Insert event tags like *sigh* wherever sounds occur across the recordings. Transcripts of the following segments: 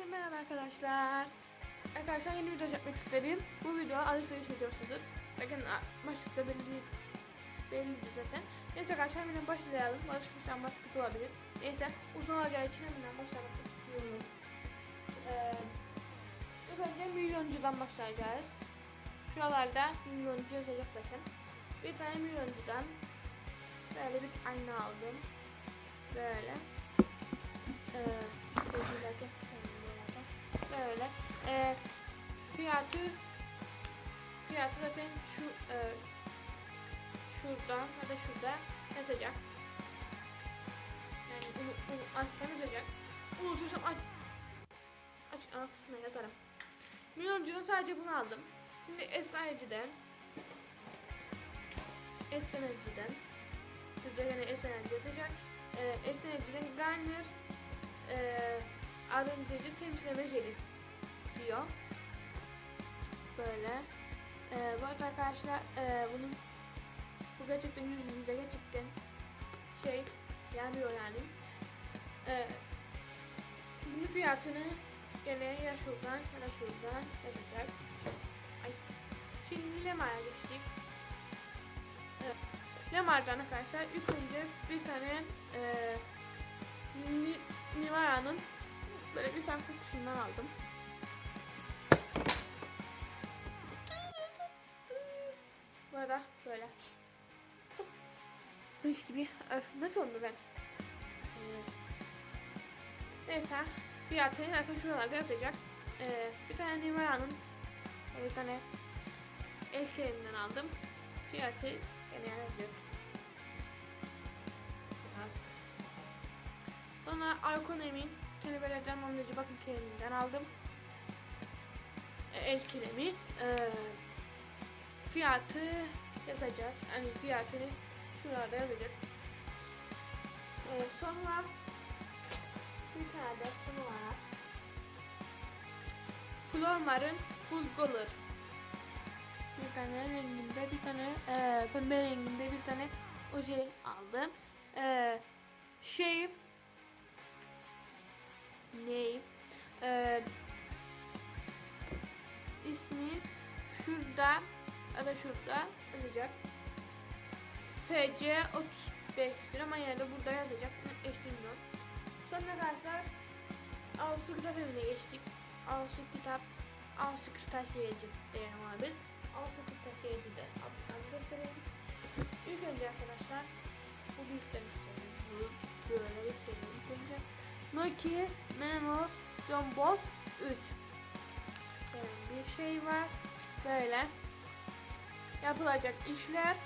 Herkese merhaba arkadaşlar. Arkadaşlar yeni video yapmak istedim. Bu video alışveriş videosudur. Bakın başlıkta belli bellidir zaten. Neyse arkadaşlar hemen başlayalım. Alışverişten başlık olabilir. Neyse uzun olacağı için hemen başlamak istiyorum. Ee, ilk önce milyoncudan başlayacağız. Şuralarda milyoncu yazacak bakın. Bir tane milyoncudan böyle bir ayna aldım. Böyle. Ee, gözündeki böyle. Ee, fiyatı fiyatı zaten şu e, şuradan ya da şurada yazacak. Yani bunu, bunu açsam yazacak. Unutursam aç aç ana kısmına yazarım. Milyoncunun sadece bunu aldım. Şimdi Esnayıcı'dan Esnayıcı'dan Burada yine Esnayıcı yazacak. Ee, Esnayıcı'dan Garnier e, arındırıcı temizleme jeli diyor. Böyle. E, bu arkadaşlar e, bunun bu gerçekten yüzünüzde gerçekten şey yanıyor yani. E, bunun fiyatını gene ya şuradan ya da şuradan yazacak. Ay. Şimdi Lemar'a geçtik. Evet. Lemar'dan arkadaşlar ilk önce bir tane e, Ni- Nivara'nın böyle bir tane kutusundan aldım. Bu böyle. Hırs gibi. Öf ne oldu ben? Neyse. Fiyatı zaten şuralarda yazacak. Ee, bir tane Nivara'nın bir tane el kreminden aldım. Fiyatı gene yazıyor. Sonra Arkonem'in kendi böyle canlandırıcı bakım kreminden aldım. E, El kremi. E, fiyatı yazacak. Hani fiyatını şurada yazacak. E, sonra bir tane de şunu var. Flormar'ın Full Color. Bir tane renginde bir tane e, pembe renginde bir tane oje aldım. E, şey name ee, ismi şurada ya da şurada yazacak FC 35'tir ama yani burada yazacak. Netleştirmiyorum sonra arkadaşlar Ağustos kitap evine geçtik. Ağustos kitap Ağustos kırtasiyeci diyelim abi biz. Ağustos kırtasiyeci de adını gösterelim. İlk önce arkadaşlar bu büyükten istiyorum böyle göstereyim ilk önce Nokia Memo John Boss 3 yani bir şey var. Böyle. Yapılacak işler.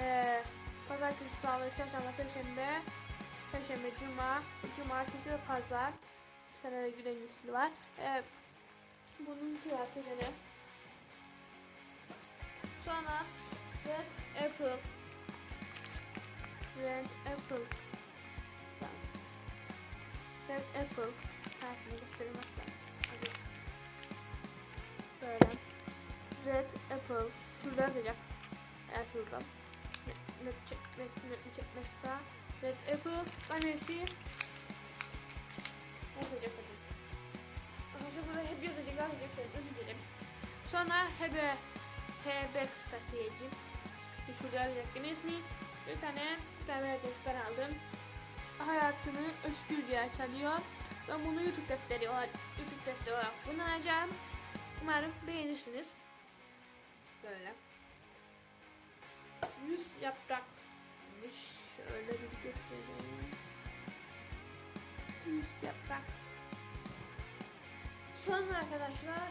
Ee, pazartesi salı çarşamba perşembe perşembe cuma cumartesi ve pazar. Bir tane de güneşlisi var. Ee, bunun gene sonra Red April Red April Red Apple harfini. Hadi. Böyle. Red Apple. Şurada yazacak. Eğer şurada. Ne, ne çekmesi, ne çekmezse. Red Apple. Annesi. Yazacak hadi. Arkadaşlar burada hep yazacak, yazacak. Ben özür dilerim. Sonra HB. HB kırtasiyeci. Şurada yazacak yine ismi. Bir tane, bir tane defter aldım hayatını özgürce yaşanıyor. Ben bunu YouTube defteri olarak, YouTube defteri olarak kullanacağım. Umarım beğenirsiniz. Böyle. Yüz yaprakmış. Şöyle bir göstereyim. Yüz yaprak. Sonra arkadaşlar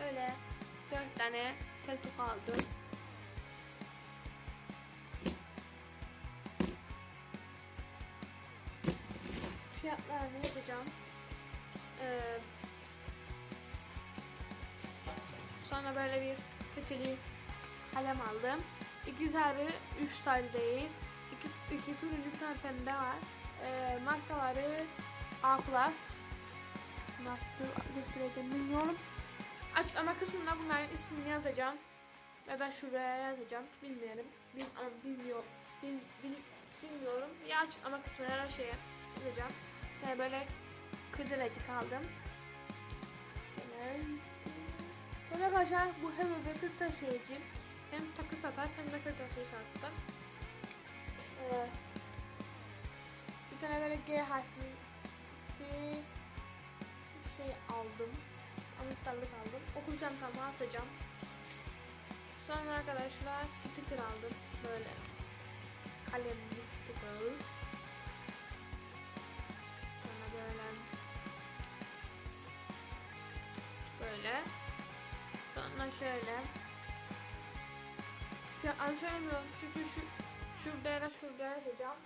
böyle dört tane tel topu aldım. fiyatlarını yazacağım. Ee, sonra böyle bir keçeli kalem aldım. İki sarı, üç sarı değil. İki, iki turuncu tane pembe var. Ee, markaları A+. Nasıl göstereceğim bilmiyorum. Açıklama kısmında bunların ismini yazacağım. Ya da şuraya yazacağım. Bilmiyorum. Bil, ama bilmiyor, bil, bil, bilmiyorum. Ya açıklama kısmına her şeye yapacağım. Yani böyle kıdıracık aldım. Hemen. Böyle arkadaşlar bu hem de kırtasiyeci. Hem takı satar hem de kırtasiye satar. Ee, bir tane böyle G harfi şey aldım. Anahtarlık aldım. Okul çantama atacağım. Sonra arkadaşlar sticker aldım. Böyle kalemli böyle. Sonra şöyle. Şu an söylemiyorum çünkü şu şurada şurada yazacağım.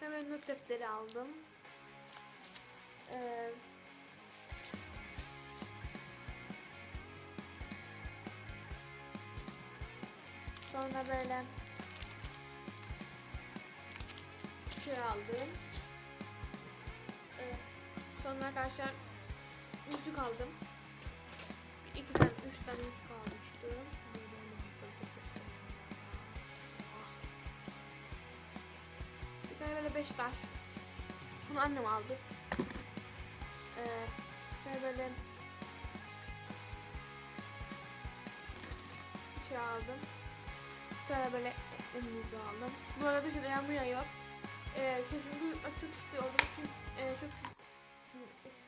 Hemen not defteri aldım. Ee, sonra böyle şey aldım. Ee, sonra arkadaşlar yüzük aldım. Tane yüzük almıştım. Bir tane böyle beş taş. Bunu annem aldı. Ee, bir böyle bir şey aldım. Bir tane böyle önümüzü aldım. Bu arada dışarıda yağmur yağıyor. Ee, sesimi duymak çok istiyordum. Çünkü e, çok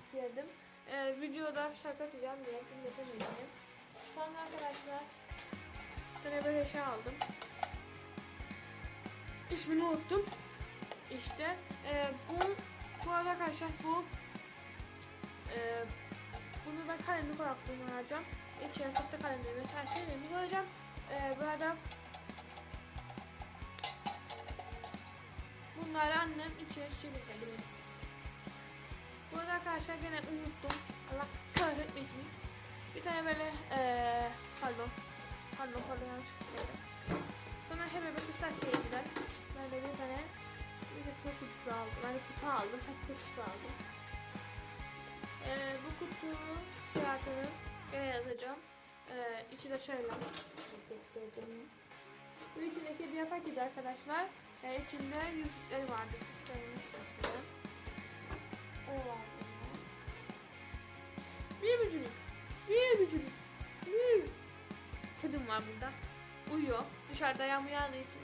istiyordum. Ee, videoda şarkı atacağım diye dinletemedim. Sonra arkadaşlar tane böyle şey aldım. İsmini unuttum. İşte e, bu bu arada arkadaşlar bu e, bunu ben kalemlik olarak kullanacağım. İçine çok da kalemlerimi her şeylerimi koyacağım. E, bu arada bunları annem içine şişirecek. Bu arada arkadaşlar gene unuttum. Allah kahretmesin. Bir tane böyle eee pardon. Pardon pardon yanlış söyledim. Sonra hemen bir kısa şeydiler. Ben de bir tane bir de su kutusu aldım. Yani kutu aldım. Tek kutusu aldım. Eee bu kutu fiyatını gene yazacağım. Eee içi de şöyle. Bu içindeki hediye paketi arkadaşlar. Eee içinde yüzükleri vardı. O vardı. Burada. Uyuyor. Dışarıda yağmur yağdığı için.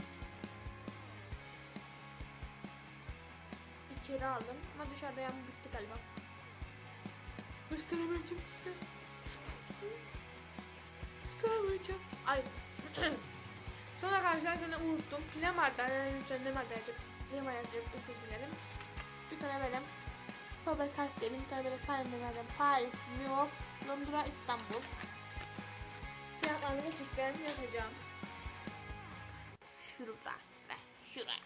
İçeri aldım ama dışarıda yağmur bitti galiba. Gösteremeyeceğim size. Gösteremeyeceğim. Ay. *clears throat* Sonra arkadaşlar gene unuttum. Ne vardı? Lütfen ne vardı? Ne vardı? Özür dilerim. Bir tane böyle Faber Castell'in bir tane böyle kalemlerden Paris, New York, Londra, İstanbul. Fiyatlarını geçişlerini yazacağım. Şurada ve şuraya.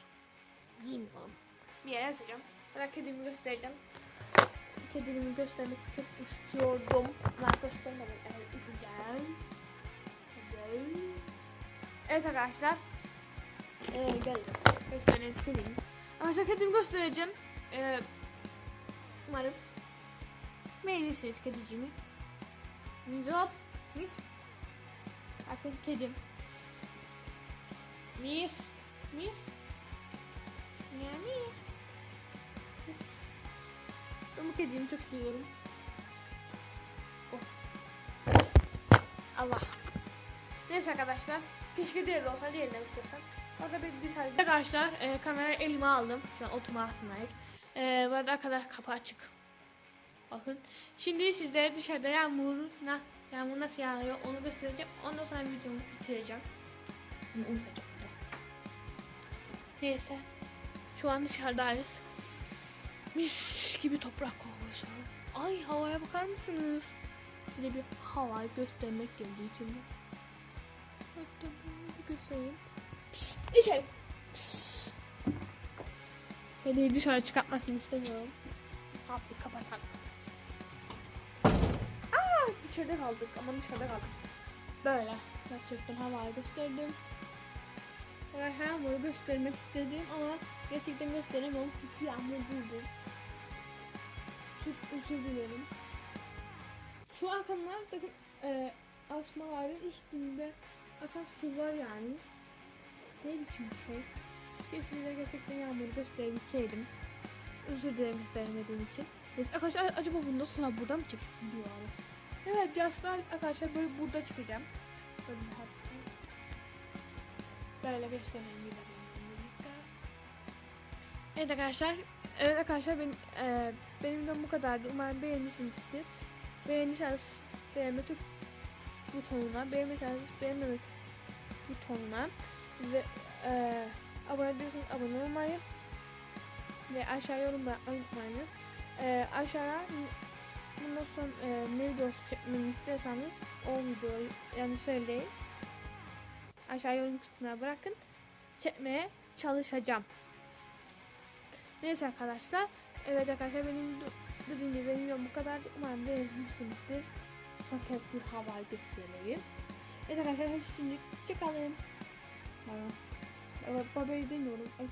Bilmiyorum. Bir yere yazacağım. Ben kedimi göstereceğim. Kedimi göstermek çok istiyordum. Ben göstermedim. Evet, güzel. Güzel. Evet arkadaşlar. Ee, geldim. Göstereyim kedimi. Arkadaşlar kedimi göstereceğim. Ee, Umarım beğenirsiniz kedicimi. Mizop. Mis. Bakın kedim. Mis. Mis. Ya mis. Mis. Ben bu kedimi çok seviyorum. Oh. Allah. Neyse arkadaşlar. Keşke diğeri olsa diğerinden istiyorsan. Orada bir dışarı. Arkadaşlar e, kamerayı elime aldım. Şu an oturma aslındayım. Ee, bu arada kadar kapı açık. Bakın. Şimdi sizlere dışarıda yağmur, na, yağmur nasıl yağıyor onu göstereceğim. Ondan sonra videomu bitireceğim. Bunu unutacağım. Neyse. Şu an dışarıdayız. Mis gibi toprak kokusu. Ay havaya bakar mısınız? Size bir havayı göstermek geldiği için. Hatta bunu göstereyim. Pişt. Pişt. Kediyi dışarı çıkartmasını istemiyorum. Kapıyı kapatalım. İçeride kaldık ama dışarıda kaldık. Böyle. Gerçekten havayı gösterdim. Evet, yağmuru göstermek istedim ama gerçekten gösteremiyorum çünkü yağmur durdu. Çok özür dilerim. Şu arkamlar bakın e, asmaların üstünde akan su var yani. Ne biçim bir şey. Size gerçekten yağmuru gösterebilseydim. Özür dilerim gösteremediğim için. Neyse arkadaşlar acaba bunu nasıl lan buradan mı çıksın diyor abi. Evet Just'lar arkadaşlar böyle burada çıkacağım. Böyle hatta. Böyle göstereyim bir dakika. Evet arkadaşlar. Evet arkadaşlar benim, e, benim de bu kadardı. Umarım beğenmişsinizdir. Beğenirseniz beğenme tük butonuna, beğenmezseniz beğenme butonuna ve e, abone değilseniz abone olmayı ve aşağı yorum bırakmayı unutmayınız. E, aşağıya sonra e, ne videosu çekmemi istiyorsanız o videoyu yani söyleyin. Aşağı yorum kısmına bırakın. Çekmeye çalışacağım. Neyse arkadaşlar. Evet arkadaşlar benim de- dediğim gibi benim videom bu kadardı. Umarım beğenmişsinizdir. Son kez bir hava göstereyim. Evet arkadaşlar şimdi çıkalım. Baba. Baba, babayı demiyorum. Ay,